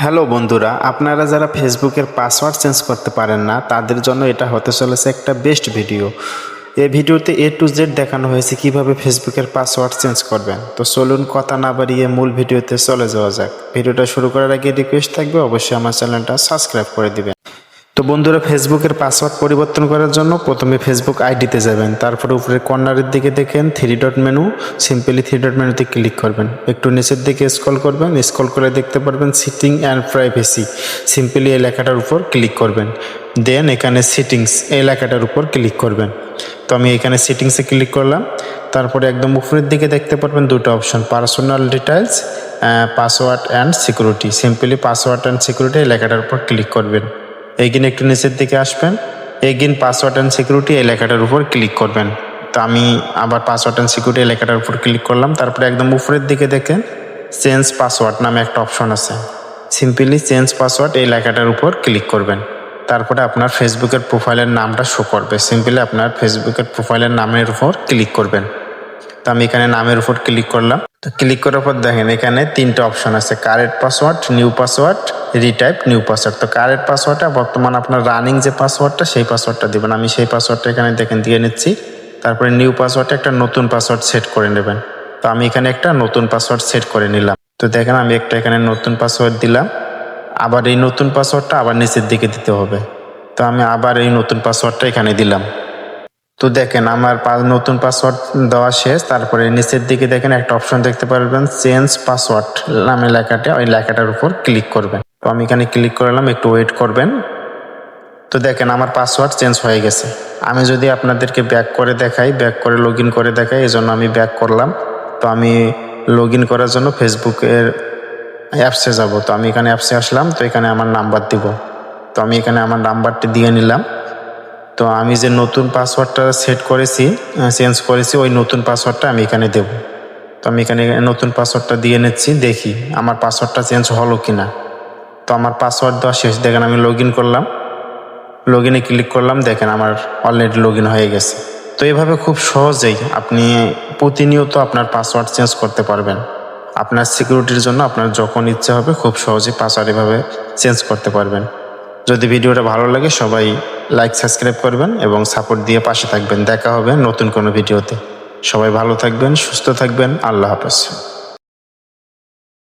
Hello বন্ধুরা, আপনারা যারা ফেসবুকের পাসওয়ার্ড চেঞ্জ করতে পারেন না, তাদের জন্য এটা হতে চলেছে একটা বেস্ট ভিডিও। এই ভিডিওতে এ টু জেড দেখানো হয়েছে কীভাবে ফেসবুকের পাসওয়ার্ড চেঞ্জ করবেন। তো চলুন কথা না বাড়িয়ে মূল ভিডিওতে চলে যাওয়া যাক। ভিডিওটা শুরু করার আগে রিকোয়েস্ট থাকবে, অবশ্যই আমার চ্যানেলটা সাবস্ক্রাইব করে দিবেন। তো বন্ধুরা ফেসবুকের পাসওয়ার্ড পরিবর্তন করার জন্য প্রথমে ফেসবুক আইডিতে যাবেন। তারপরে উপরে কর্নারের দিকে দেখেন three dot menu simply three dot মেনুতে ক্লিক করবেন। একটু নিচের দিকে স্ক্রল করবেন স্ক্রল করে দেখতে পারবেন সিটিং অ্যান্ড প্রাইভেসি সিম্পলি এই লেখাটার উপর ক্লিক করবেন। দেন এখানে সিটিংস এই লেখাটার উপর ক্লিক করবেন। তো আমি এখানে সিটিংসে ক্লিক করলাম। তারপরে একদম উপরের দিকে দেখতে পারবেন দুটো option personal details password and security simply password and security এই লেখাটার উপর ক্লিক করবেন। এগিন একটু নিচের দিকে আসবেন। এগিন পাসওয়ার্ড অ্যান্ড সিকিউরিটি এই লেখাটার উপর ক্লিক করবেন। তো আমি আবার পাসওয়ার্ড অ্যান্ড সিকিউরিটি এই লেখাটার উপর ক্লিক করলাম। তারপরে একদম উপরের দিকে দেখেন চেঞ্জ পাসওয়ার্ড নামে একটা অপশন আছে। সিম্পলি চেঞ্জ পাসওয়ার্ড এই লেখাটার উপর ক্লিক করবেন। তারপরে আপনার ফেসবুকের প্রোফাইলের নামটা শো করবে। সিম্পলি আপনার ফেসবুকের প্রোফাইলের নামের উপর ক্লিক করবেন। তো আমি এখানে নামের উপর ক্লিক করলাম। তো ক্লিক করার পর দেখেন এখানে তিনটে অপশন আছে current password new password retype new password তো কারেন্ট পাসওয়ার্ডটা বর্তমান আপনার রানিং যে পাসওয়ার্ডটা সেই পাসওয়ার্ডটা দিবেন। আমি সেই পাসওয়ার্ডটা এখানে দেখেন দিয়ে নিচ্ছি। তারপরে নিউ পাসওয়ার্ডটা একটা নতুন পাসওয়ার্ড সেট করে নেবেন। তো আমি এখানে একটা নতুন পাসওয়ার্ড সেট করে নিলাম। তো দেখেন আমি একটা এখানে নতুন পাসওয়ার্ড দিলাম। আবার এই নতুন পাসওয়ার্ডটা আবার নিচের দিকে দিতে হবে। তো আমি আবার এই নতুন পাসওয়ার্ডটা এখানে দিলাম। তো দেখেন আমার নতুন পাসওয়ার্ড দেওয়া শেষ। তারপরে নিচের দিকে দেখেন একটা অপশন দেখতে পারবেন চেঞ্জ পাসওয়ার্ড নামে লেখাটা, ওই লেখাটার উপর ক্লিক করবেন। তো আমি এখানে ক্লিক করলাম, একটু ওয়েট করবেন। তো দেখেন আমার পাসওয়ার্ড চেঞ্জ হয়ে গেছে। আমি যদি আপনাদেরকে ব্যাক করে দেখাই ব্যাক করে লগ করে দেখাই এই জন্য আমি ব্যাক করলাম। তো আমি লগ করার জন্য ফেসবুকের অ্যাপসে যাব। তো আমি এখানে অ্যাপসে আসলাম, তো এখানে আমার নাম্বার দিব। তো আমি এখানে আমার নাম্বারটি দিয়ে নিলাম। তো আমি যে নতুন পাসওয়ার্ডটা সেট করেছি চেঞ্জ করেছি, ওই নতুন পাসওয়ার্ডটা আমি এখানে দেব। তো আমি এখানে নতুন পাসওয়ার্ডটা দিয়ে নিচ্ছি, দেখি আমার পাসওয়ার্ডটা চেঞ্জ হলো কি না তো আমার পাসওয়ার্ড দেওয়া শেষ। দেখেন আমি লগ ইন করলাম। লগ ইনে ক্লিক করলাম, দেখেন আমার অলরেডি লগ ইন হয়ে গেছে। তো এভাবে খুব সহজেই আপনি প্রতিনিয়ত আপনার পাসওয়ার্ড চেঞ্জ করতে পারবেন। আপনার সিকিউরিটির জন্য আপনার যখন ইচ্ছে হবে, খুব সহজেই পাসওয়ার্ড এভাবে চেঞ্জ করতে পারবেন। যদি ভিডিওটা ভালো লাগে, সবাই লাইক সাবস্ক্রাইব করবেন এবং সাপোর্ট দিয়ে পাশে থাকবেন। দেখা হবে নতুন কোনো ভিডিওতে। সবাই ভালো থাকবেন, সুস্থ থাকবেন। আল্লাহ হাফেজ।